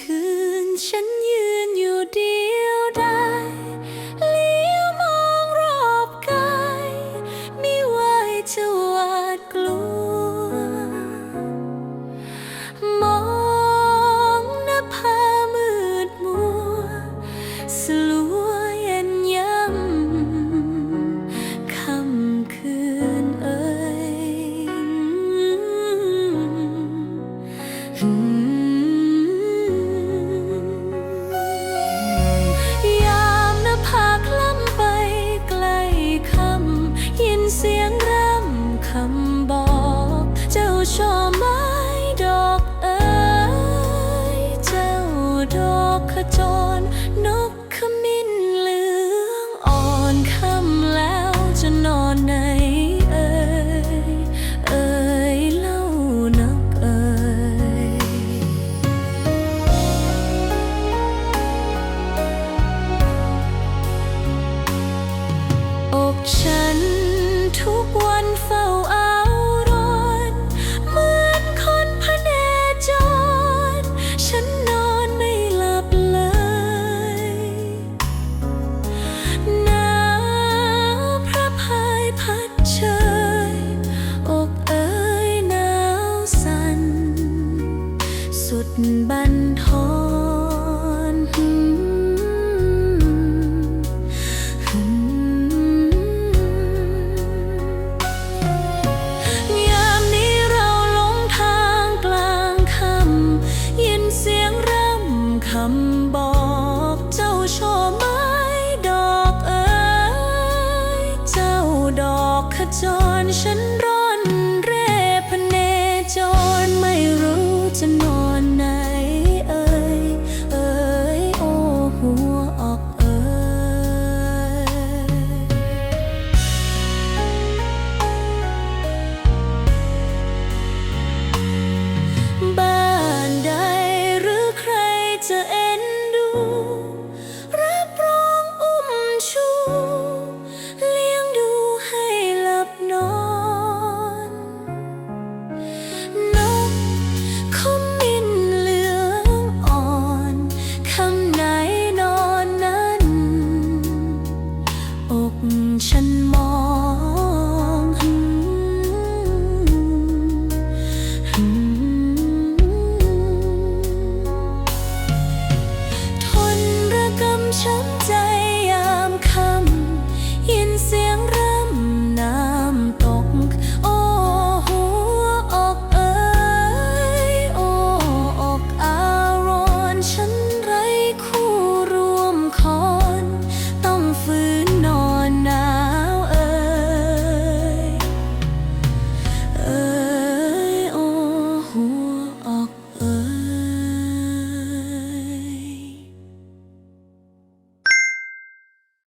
คืนฉันยืนำบอกเจ้าช่อไม้ดอกเอ๋ยเจ้าดอกขจรฉัน 沉默。